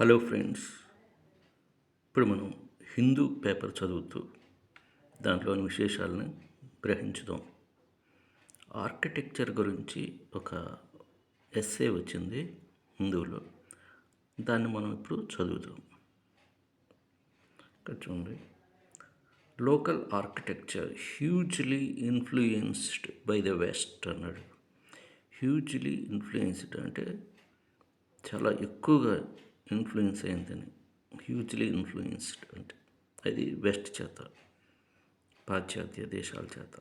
Hello friends ఇప్పుడు మనం Hindu paper చదువుతూ దాంట్లోని విశేషాలను గ్రహించుదాం. ఆర్కిటెక్చర్ గురించి ఒక ఎస్సే వచ్చింది హిందువులో. దాన్ని మనం ఇప్పుడు చదువుదాం. ఇక్కడ చూడండి. Local architecture hugely influenced by the west అన్నాడు. హ్యూజ్లీ ఇన్ఫ్లుయెన్స్డ్ అంటే చాలా ఎక్కువగా ఇన్ఫ్లుయెన్స్ అయిందని. హ్యూజ్లీ ఇన్ఫ్లుయెన్స్డ్ అంటే. అది వెస్ట్ చేత. పాశ్చాత్య దేశాల చేత.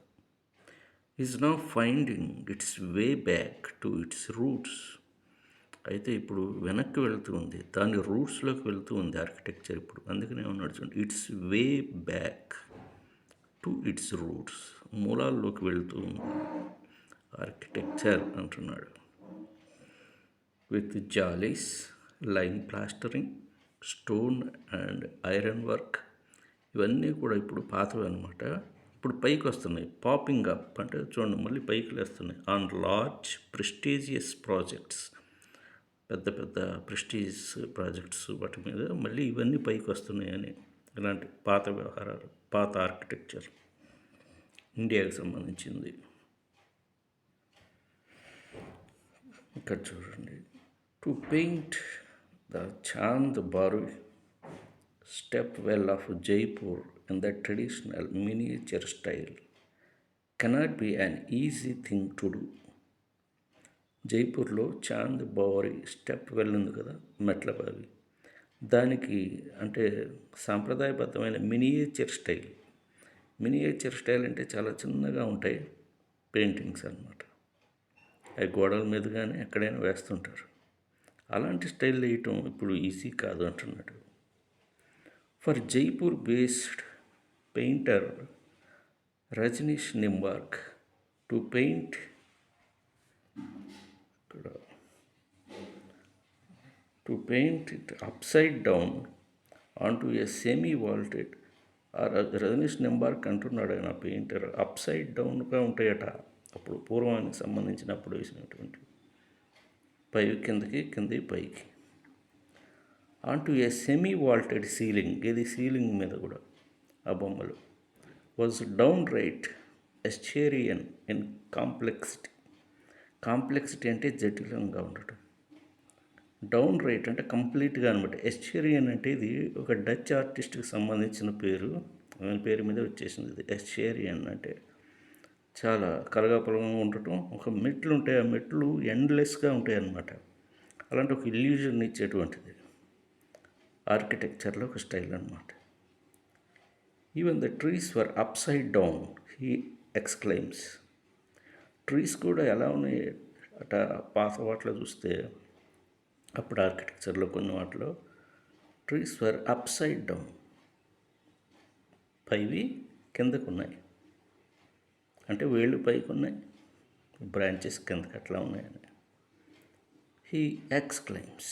Is now finding its way back to its roots అయితే ఇప్పుడు వెనక్కి వెళ్తూ ఉంది. దాని రూట్స్లోకి వెళ్తూ ఉంది ఆర్కిటెక్చర్ ఇప్పుడు. అందుకనే ఉన్నాడు చూడండి. Its way back to its roots మూలాల్లోకి వెళ్తూ ఉంది. ఆర్కిటెక్చర్ అంటున్నాడు. With jalis lime plastering stone and iron work ఇవన్నీ కూడా ఇప్పుడు పాతవి అనమాట ఇప్పుడు పైకి వస్తున్నాయి పాపింగ్ అప్ అంటే చూడండి మళ్ళీ పైకి లేస్తున్నాయి ఆన్ లార్జ్ ప్రెస్టీజియస్ ప్రాజెక్ట్స్. పెద్ద పెద్ద ప్రెస్టీజ్ ప్రాజెక్ట్స్ వాటి మీద మళ్ళీ ఇవన్నీ పైకి వస్తున్నాయని ఇలాంటి పాత వ్యవహారాలు పాత ఆర్కిటెక్చర్ ఇండియాకి సంబంధించింది. ఇక్కడ చూడండి. To paint the Chand Baori step well of Jaipur in the traditional miniature style cannot be an easy thing to do జైపూర్లో Chand Baori step well ఉంది కదా మెట్ల బావి. దానికి అంటే సాంప్రదాయబద్ధమైన మినియేచర్ స్టైల్ మినియేచర్ స్టైల్ అంటే చాలా చిన్నగా ఉంటాయి పెయింటింగ్స్ అన్నమాట. అవి గోడల మీద కానీ ఎక్కడైనా వేస్తుంటారు. అలాంటి స్టైల్ వేయటం ఇప్పుడు ఈజీ కాదు అంటున్నాడు. For Jaipur based painter Rajneesh Nimbark to paint ఇక్కడ to paint it upside down on to a semi vaulted Rajneesh Nimbark అంటున్నాడు ఆయన పెయింటర్ అప్సైడ్ డౌన్గా ఉంటాయట. అప్పుడు పూర్వానికి సంబంధించినప్పుడు వేసినటువంటి పై కిందకి కింది పైకి. అంటూ ఏ సెమీ వాల్టెడ్ సీలింగ్ ఇది సీలింగ్ మీద కూడా ఆ బొమ్మలు was downright Escherian in complexity complexity అంటే జటిలంగా ఉండటం. డౌన్ రైట్ అంటే కంప్లీట్గా అనమాట. ఎస్చేరియన్ అంటే ఇది ఒక డచ్ ఆర్టిస్ట్కి సంబంధించిన పేరు ఆయన పేరు మీద వచ్చేసింది ఇది. ఎస్చేరియన్ అంటే చాలా కలగాపలగా ఉండటం ఒక మెట్లు ఉంటాయి. ఆ మెట్లు ఎండ్లెస్గా ఉంటాయి అన్నమాట అలాంటి ఒక ఇల్యూజన్ ఇచ్చేటువంటిది. ఆర్కిటెక్చర్లో ఒక స్టైల్ అనమాట even the trees were upside down he exclaims trees కూడా ఎలా ఉన్నాయి? అట పాత వాటిలో చూస్తే అప్పుడు ఆర్కిటెక్చర్లో కొన్ని వాటిలో trees were upside down పైవి కిందకు ఉన్నాయి అంటే వేళ్ళు పైకి ఉన్నాయి బ్రాంచెస్ కిందకి అట్లా ఉన్నాయని హీ ఎక్స్క్లైమ్స్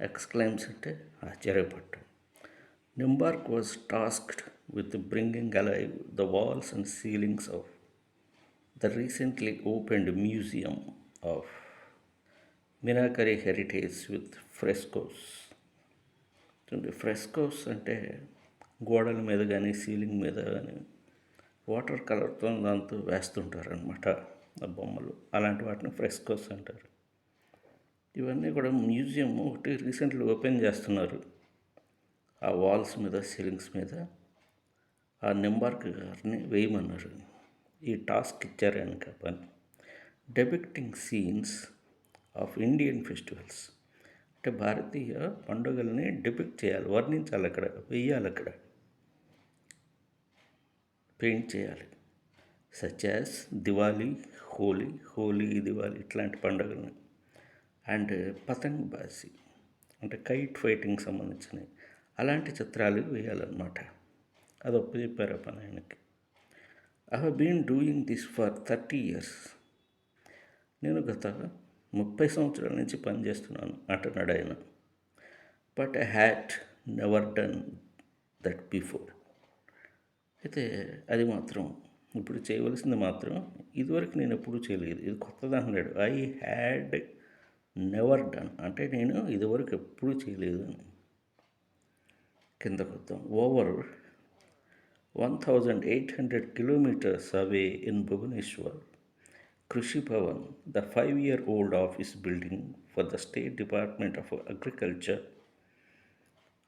ఎక్స్క్లైమ్స్ అంటే ఆశ్చర్యపడటం. Nimbark was tasked with bringing alive the walls and ceilings of the recently opened museum of Meenakari heritage with frescoes frescoes అంటే గోడల మీద కానీ సీలింగ్ మీద కానీ వాటర్ కలర్తో దాంతో వేస్తుంటారు అనమాట ఆ బొమ్మలు. అలాంటి వాటిని ఫ్రెస్కోస్ అంటారు. ఇవన్నీ కూడా మ్యూజియం ఒకటి రీసెంట్లీ ఓపెన్ చేస్తున్నారు. ఆ వాల్స్ మీద సీలింగ్స్ మీద. ఆ నెంబార్క్ గారిని వేయమన్నారు. ఈ టాస్క్ ఇచ్చారు వెనక పని. Depicting scenes of Indian festivals. అంటే భారతీయ పండుగల్ని డిపిక్ట్ చేయాలి వర్ణించాలి అక్కడ వెయ్యాలి అక్కడ. పెయింట్ చేయాలి. సచ్ యాజ్ దివాళీ హోలీ హోలీ దివాళీ ఇట్లాంటి పండుగలని. అండ్ పతంగ్ బాజీ అంటే కైట్ ఫైటింగ్ సంబంధించినవి. అలాంటి చిత్రాలు వేయాలన్నమాట. అది ఒప్పు చెప్పారు ఆ పని ఆయనకి. I have been doing this for thirty years నేను గత ముప్పై సంవత్సరాల నుంచి పనిచేస్తున్నాను అంటున్నాడు ఆయన. But I had never done that before అయితే అది మాత్రం ఇప్పుడు చేయవలసింది మాత్రం ఇదివరకు నేను ఎప్పుడూ చేయలేదు. ఇది కొత్తది అన్నాడు ఐ హ్యాడ్ నెవర్ డన్. అంటే నేను ఇదివరకు ఎప్పుడూ చేయలేదు. అని కిందకు వద్దాం over one thousand eight hundred kilometres away in Bhubaneswar. Krishi Bhavan the five year old office building for the state department of agriculture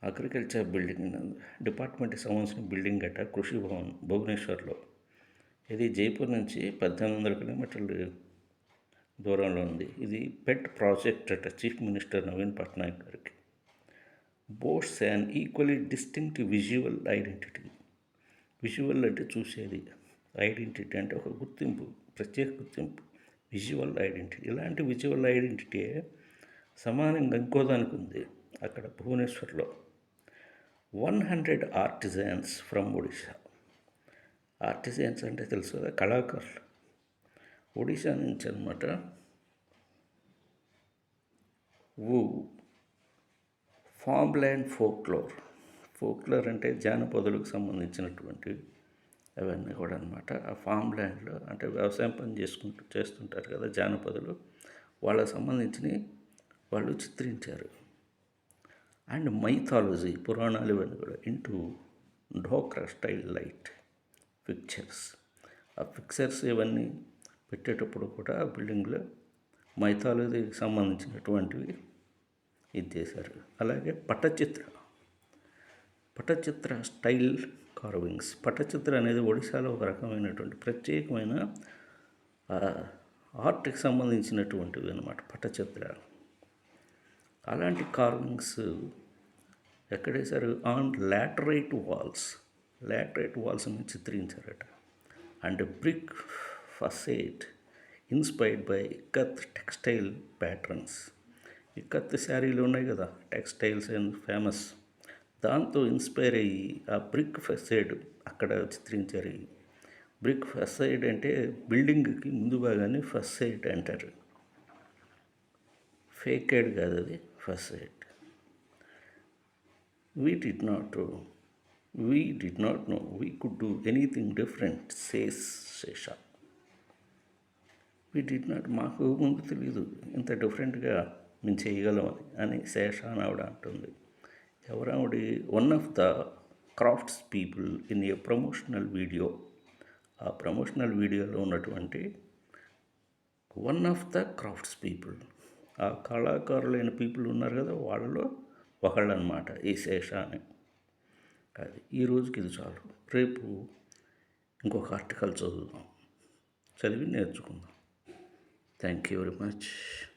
agriculture building డిపార్ట్మెంట్కి సంబంధించిన బిల్డింగ్ గట్ట కృషి భవన్ భువనేశ్వర్లో. ఇది జైపూర్ నుంచి పద్దెనిమిది వందల కిలోమీటర్లు దూరంలో ఉంది. ఇది పెట్ ప్రాజెక్ట్ అట చీఫ్ మినిస్టర్ నవీన్ పట్నాయక్ గారికి. Boasts and equally distinct visual identity. Visual అంటే చూసేది. ఐడెంటిటీ అంటే ఒక గుర్తింపు ప్రత్యేక గుర్తింపు. Visual identity. ఇలాంటి విజువల్ ఐడెంటిటీ సమానంగా ఇంకో దానికి ఉంది. అక్కడ భువనేశ్వర్లో. One hundred artisans from Odisha. Artisans అంటే తెలుసు కదా కళాకారులు. ఒడిశా నుంచి అనమాట ఊ ఫామ్ల్యాండ్ ఫోక్లోర్. ఫోక్లోర్ అంటే జానపదులకు సంబంధించినటువంటి అవన్నీ కూడా అనమాట ఆ ఫామ్ ల్యాండ్లో అంటే వ్యవసాయం పని చేసుకుంటూ చేస్తుంటారు కదా జానపదులు. వాళ్ళకి సంబంధించినవి వాళ్ళు చిత్రించారు. అండ్ మైథాలజీ పురాణాలు ఇవన్నీ కూడా into Dhokra style light pictures ఆ పిక్చర్స్ ఇవన్నీ పెట్టేటప్పుడు కూడా ఆ బిల్డింగ్లో మైథాలజీకి సంబంధించినటువంటివి ఇది చేశారు. అలాగే పట్టచిత్ర పట్టచిత్ర స్టైల్ కార్వింగ్స్ పట్టచిత్ర అనేది ఒడిశాలో ఒక రకమైనటువంటి ప్రత్యేకమైన ఆర్ట్కి సంబంధించినటువంటివి అనమాట పట్టచిత్ర అలాంటి కార్వింగ్స్ ఎక్కడేసారు ఆన్ లాటరైట్ వాల్స్. లాటరైట్ వాల్స్ని చిత్రించారట. And brick facade inspired by ikat textile patterns. Ikat శారీలు ఉన్నాయి కదా టెక్స్టైల్స్ అండ్ ఫేమస్. దాంతో ఇన్స్పైర్ అయ్యి ఆ బ్రిక్ ఫెసైడ్ అక్కడ చిత్రించారు. బ్రిక్ ఫెసైడ్ అంటే బిల్డింగ్కి ముందు భాగాన్ని ఫసైడ్ అంటారు. ఫేకెడ్ కాదు అది side we did not we did not know we could do anything different says Sesha we did not మాకు ముందు తెలియదు ఇంత డిఫరెంట్గా మేము చేయగలమని అని శేష అని ఆవిడ అంటుంది. ఎవరావిడి one of the crafts people in a promotional video ఆ ప్రమోషనల్ వీడియోలో ఉన్నటువంటి one of the crafts people ఆ కళాకారులైన పీపుల్ ఉన్నారు కదా వాళ్ళలో ఒకళ్ళు అనమాట ఈ శేష అని. అది ఈ రోజుకి ఇది చాలు. రేపు ఇంకొక ఆర్టికల్ చదువుదాం. చదివి నేర్చుకుందాం. Thank you very much